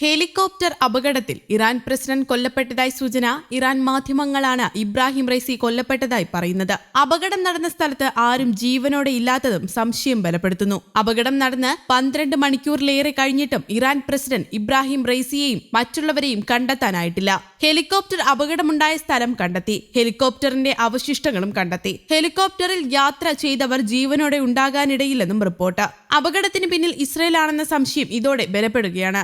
Helicopter അപകടത്തിൽ Iran president കൊല്ലപ്പെട്ടതായി സൂചന ഇറാൻ മാധ്യമങ്ങളാണ് ഇബ്രാഹിം റൈസി കൊല്ലപ്പെട്ടതായി പറയുന്നത്. അപകടം നടന്ന സ്ഥലത്ത് ആരും ജീവനോടെ ഇല്ലാത്തതും സംശയം ബലപ്പെടുത്തുന്നു. അപകടം നടന്ന് പന്ത്രണ്ട് മണിക്കൂറിലേറെ കഴിഞ്ഞിട്ടും ഇറാൻ പ്രസിഡന്റ് ഇബ്രാഹിം റൈസിയെയും മറ്റുള്ളവരെയും കണ്ടെത്താനായിട്ടില്ല. ഹെലികോപ്റ്റർ അപകടമുണ്ടായ സ്ഥലം കണ്ടെത്തി. ഹെലികോപ്റ്ററിന്റെ അവശിഷ്ടങ്ങളും കണ്ടെത്തി. ഹെലികോപ്റ്ററിൽ യാത്ര ചെയ്തവർ ജീവനോടെ ഉണ്ടാകാനിടയില്ലെന്നും റിപ്പോർട്ട്. അപകടത്തിന് പിന്നിൽ ഇസ്രയേലാണെന്ന സംശയം ഇതോടെ ബലപ്പെടുകയാണ്.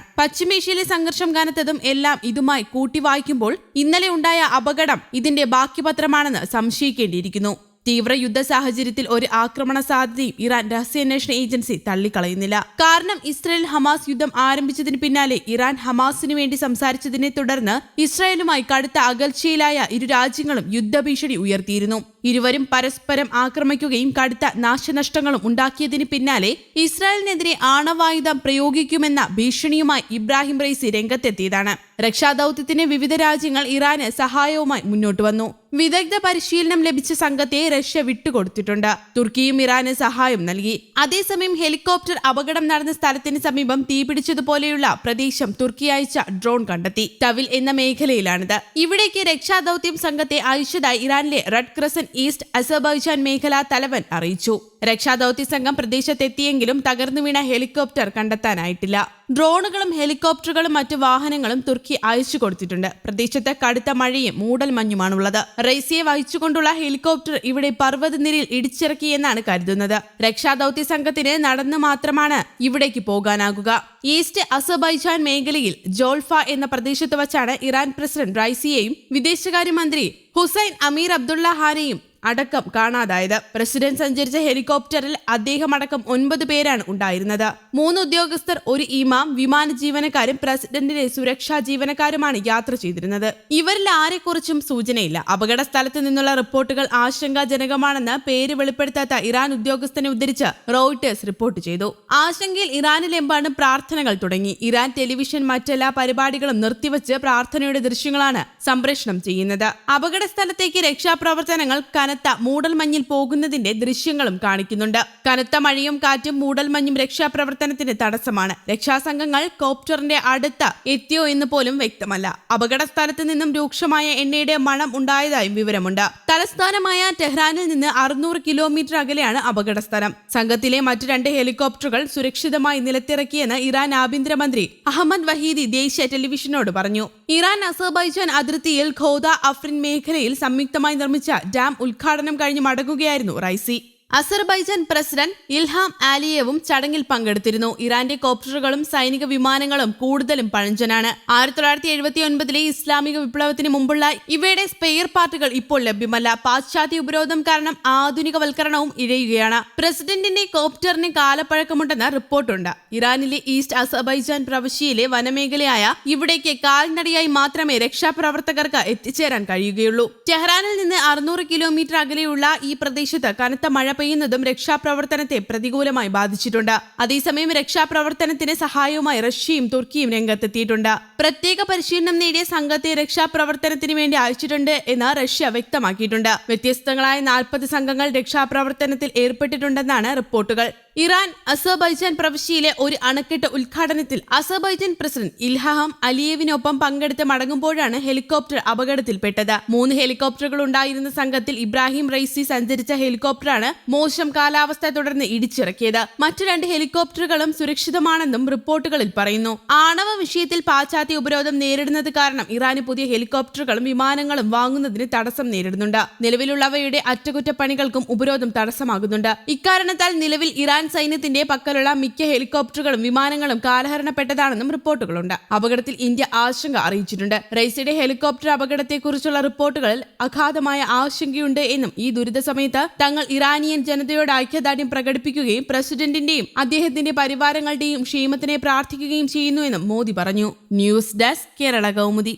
പശ്ചിമേഷ്യയിലെ സംഘർഷം കനത്തതും എല്ലാം ഇതുമായി കൂട്ടിവായിക്കുമ്പോൾ ഇന്നലെ ഉണ്ടായ അപകടം ഇതിന്റെ ബാക്കിപത്രമാണെന്ന് സംശയിക്കേണ്ടിയിരിക്കുന്നു. തീവ്ര യുദ്ധ സാഹചര്യത്തിൽ ഒരു ആക്രമണ സാധ്യതയും ഇറാൻ രഹസ്യാന്വേഷണ ഏജൻസി തള്ളിക്കളയുന്നില്ല. കാരണം ഇസ്രായേൽ ഹമാസ് യുദ്ധം ആരംഭിച്ചതിന് പിന്നാലെ ഇറാൻ ഹമാസിനു വേണ്ടി സംസാരിച്ചതിനെ തുടർന്ന് ഇസ്രായേലുമായി കടുത്ത അകൽച്ചയിലായ ഇരു രാജ്യങ്ങളും യുദ്ധഭീഷണി ഉയർത്തിയിരുന്നു. ഇരുവരും പരസ്പരം ആക്രമിക്കുകയും കടുത്ത നാശനഷ്ടങ്ങളും ഉണ്ടാക്കിയതിന് പിന്നാലെ ഇസ്രായേലിനെതിരെ ആണവായുധം പ്രയോഗിക്കുമെന്ന ഭീഷണിയുമായി ഇബ്രാഹിം റൈസി രംഗത്തെത്തിയതാണ്. രക്ഷാദൌത്യത്തിന് വിവിധ രാജ്യങ്ങൾ ഇറാന് സഹായവുമായി മുന്നോട്ട് വന്നു. വിദഗ്ധ പരിശീലനം ലഭിച്ച സംഘത്തെ റഷ്യ വിട്ടുകൊടുത്തിട്ടുണ്ട്. തുർക്കിയും ഇറാന് സഹായം നൽകി. അതേസമയം ഹെലികോപ്റ്റർ അപകടം നടന്ന സ്ഥലത്തിന് സമീപം തീപിടിച്ചതുപോലെയുള്ള പ്രദേശം തുർക്കി അയച്ച ഡ്രോൺ കണ്ടെത്തി. ടവിൽ എന്ന മേഖലയിലാണിത്. ഇവിടേക്ക് രക്ഷാദൌത്യം സംഘത്തെ അയച്ചതായി ഇറാനിലെ റെഡ് ക്രസൻ ഈസ്റ്റ് അസർബൈജാൻ മേഖലാ തലവൻ അറിയിച്ചു രക്ഷാദൌത്യ സംഘം പ്രദേശത്തെത്തിയെങ്കിലും തകർന്നു വീണ ഹെലികോപ്റ്റർ കണ്ടെത്താനായിട്ടില്ല. ഡ്രോണുകളും ഹെലികോപ്റ്ററുകളും മറ്റു വാഹനങ്ങളും തുർക്കി അയച്ചു കൊടുത്തിട്ടുണ്ട്. പ്രദേശത്ത് കടുത്ത മഴയും മൂടൽ മഞ്ഞുമാണുള്ളത് റൈസിയെ വഹിച്ചുകൊണ്ടുള്ള ഹെലികോപ്റ്റർ ഇവിടെ പർവതനിരയിൽ ഇടിച്ചിറക്കിയെന്നാണ് കരുതുന്നത്. രക്ഷാദൌത്യ സംഘത്തിന് നടന്നു മാത്രമാണ് ഇവിടേക്ക് പോകാനാകുക. ഈസ്റ്റ് അസർബൈജാൻ മേഖലയിൽ ജോൾഫ എന്ന പ്രദേശത്ത് വച്ചാണ് ഇറാൻ പ്രസിഡന്റ് റൈസിയെയും വിദേശകാര്യമന്ത്രി ഹുസൈൻ അമീർ അബ്ദുള്ള ഹാനെയും അടക്കം കാണാതായത്. പ്രസിഡന്റ് സഞ്ചരിച്ച ഹെലികോപ്റ്ററിൽ അദ്ദേഹം അടക്കം ഒൻപത് പേരാണ് ഉണ്ടായിരുന്നത്. മൂന്ന് ഉദ്യോഗസ്ഥർ ഒരു ഇമാം വിമാന ജീവനക്കാരും പ്രസിഡന്റിന്റെ സുരക്ഷാ ജീവനക്കാരുമാണ് യാത്ര ചെയ്തിരുന്നത്. ഇവരിൽ ആരെക്കുറിച്ചും സൂചനയില്ല. അപകട സ്ഥലത്ത് നിന്നുള്ള റിപ്പോർട്ടുകൾ ആശങ്കാജനകമാണെന്ന് പേര് വെളിപ്പെടുത്താത്ത ഇറാൻ ഉദ്യോഗസ്ഥനെ ഉദ്ധരിച്ച് റോയിട്ടേഴ്സ് റിപ്പോർട്ട് ചെയ്തു. ആശങ്കയിൽ ഇറാനിലെമ്പാടും പ്രാർത്ഥനകൾ തുടങ്ങി. ഇറാൻ ടെലിവിഷൻ മറ്റെല്ലാ പരിപാടികളും നിർത്തിവച്ച് പ്രാർത്ഥനയുടെ ദൃശ്യങ്ങളാണ് സംപ്രേഷണം ചെയ്യുന്നത്. അപകട സ്ഥലത്തേക്ക് രക്ഷാപ്രവർത്തനങ്ങൾ കനത്ത മൂടൽമഞ്ഞിൽ പോകുന്നതിന്റെ ദൃശ്യങ്ങളും കാണിക്കുന്നുണ്ട്. കനത്ത മഴയും കാറ്റും മൂടൽമഞ്ഞും രക്ഷാപ്രവർത്തനത്തിന് തടസ്സമാണ്. രക്ഷാസംഘങ്ങൾ കോപ്റ്ററിന്റെ അടുത്ത് എത്തിയോ എന്ന് പോലും വ്യക്തമല്ല. അപകട സ്ഥലത്ത് നിന്നും രൂക്ഷമായ എണ്ണയുടെ മണം ഉണ്ടായതായും വിവരമുണ്ട്. തലസ്ഥാനമായ ടെഹ്റാനിൽ നിന്ന് അറുന്നൂറ് കിലോമീറ്റർ അകലെയാണ് അപകട സ്ഥലം സംഘത്തിലെ മറ്റു രണ്ട് ഹെലികോപ്റ്ററുകൾ സുരക്ഷിതമായി നിലത്തിറക്കിയെന്ന് ഇറാൻ ആഭ്യന്തരമന്ത്രി അഹമ്മദ് വഹീദി ദേശീയ ടെലിവിഷനോട് പറഞ്ഞു. ഇറാൻ അസർബൈജാൻ അതിർത്തിയിൽ ഖോദ അഫ്രിൻ മേഖലയിൽ സംയുക്തമായി നിർമ്മിച്ച ഡാം ഉദ്ഘാടനം കഴിഞ്ഞ് മടങ്ങുകയായിരുന്നു റൈസി അസർബൈജാൻ പ്രസിഡന്റ് ഇൽഹാം ആലിയേവും ചടങ്ങിൽ പങ്കെടുത്തിരുന്നു. ഇറാന്റെ കോപ്റ്ററുകളും സൈനിക വിമാനങ്ങളും കൂടുതലും പഴഞ്ചനാണ്. ആയിരത്തി തൊള്ളായിരത്തി എഴുപത്തി ഒൻപതിലെ ഇസ്ലാമിക വിപ്ലവത്തിന് മുമ്പുള്ള ഇവയുടെ സ്പെയർ പാർട്ടുകൾ ഇപ്പോൾ ലഭ്യമല്ല. പാശ്ചാത്യ ഉപരോധം കാരണം ആധുനികവൽക്കരണവും ഇഴയുകയാണ്. പ്രസിഡന്റിന്റെ കോപ്റ്ററിന് കാലപ്പഴക്കമുണ്ടെന്ന റിപ്പോർട്ടുണ്ട്. ഇറാനിലെ ഈസ്റ്റ് അസർബൈജാൻ പ്രവിശ്യയിലെ വനമേഖലയായ ഇവിടേക്ക് കാൽനടയായി മാത്രമേ രക്ഷാപ്രവർത്തകർക്ക് എത്തിച്ചേരാൻ കഴിയുകയുള്ളൂ. ടെഹ്റാനിൽ നിന്ന് അറുന്നൂറ് കിലോമീറ്റർ അകലെയുള്ള ഈ പ്രദേശത്ത് കനത്ത മഴ പെയ്യുന്നതും രക്ഷാപ്രവർത്തനത്തെ പ്രതികൂലമായി ബാധിച്ചിട്ടുണ്ട്. അതേസമയം രക്ഷാപ്രവർത്തനത്തിന് സഹായവുമായി റഷ്യയും തുർക്കിയും രംഗത്തെത്തിയിട്ടുണ്ട്. പ്രത്യേക പരിശീലനം നേടിയ സംഘത്തെ രക്ഷാപ്രവർത്തനത്തിന് വേണ്ടി അയച്ചിട്ടുണ്ട് എന്ന് റഷ്യ വ്യക്തമാക്കിയിട്ടുണ്ട്. വ്യത്യസ്തങ്ങളായ നാൽപ്പത് സംഘങ്ങൾ രക്ഷാപ്രവർത്തനത്തിൽ ഏർപ്പെട്ടിട്ടുണ്ടെന്നാണ് റിപ്പോർട്ടുകൾ. ഇറാൻ അസർബൈജാൻ പ്രവിശ്യയിലെ ഒരു അണക്കെട്ട് ഉദ്ഘാടനത്തിൽ അസർബൈജാൻ പ്രസിഡന്റ് ഇൽഹാം അലിയേവിനൊപ്പം പങ്കെടുത്ത് മടങ്ങുമ്പോഴാണ് ഹെലികോപ്റ്റർ അപകടത്തിൽപ്പെട്ടത്. മൂന്ന് ഹെലികോപ്റ്ററുകൾ ഉണ്ടായിരുന്ന സംഘത്തിൽ ഇബ്രാഹിം റൈസി സഞ്ചരിച്ച ഹെലികോപ്റ്ററാണ് മോശം കാലാവസ്ഥ തുടർന്ന് ഇടിച്ചിറക്കിയത്. മറ്റു രണ്ട് ഹെലികോപ്റ്ററുകളും സുരക്ഷിതമാണെന്നും റിപ്പോർട്ടുകളിൽ പറയുന്നു. ആണവ വിഷയത്തിൽ പാശ്ചാത്യ ഉപരോധം നേരിടുന്നത് കാരണം ഇറാന് പുതിയ ഹെലികോപ്റ്ററുകളും വിമാനങ്ങളും വാങ്ങുന്നതിന് തടസ്സം നേരിടുന്നുണ്ട്. നിലവിലുള്ളവയുടെ അറ്റകുറ്റപ്പണികൾക്കും ഉപരോധം തടസ്സമാകുന്നുണ്ട്. ഇക്കാരണത്താൽ നിലവിൽ ഇറാൻ സൈന്യത്തിന്റെ പക്കലുള്ള മിക്ക ഹെലികോപ്റ്ററുകളും വിമാനങ്ങളും കാലഹരണപ്പെട്ടതാണെന്നും റിപ്പോർട്ടുകളുണ്ട്. അപകടത്തിൽ ഇന്ത്യ ആശങ്ക അറിയിച്ചിട്ടുണ്ട്. റൈസിയുടെ ഹെലികോപ്റ്റർ അപകടത്തെക്കുറിച്ചുള്ള റിപ്പോർട്ടുകളിൽ അഗാധമായ ആശങ്കയുണ്ട് എന്നും ഈ ദുരിത സമയത്ത് തങ്ങൾ ഇറാനിയൻ ജനതയോട് ഐക്യദാർഢ്യം പ്രകടിപ്പിക്കുകയും പ്രസിഡന്റിന്റെയും അദ്ദേഹത്തിന്റെ പരിവാരങ്ങളുടെയും ക്ഷേമത്തിനെ പ്രാർത്ഥിക്കുകയും ചെയ്യുന്നുവെന്നും മോദി പറഞ്ഞു. News desk Kerala Kaumudi.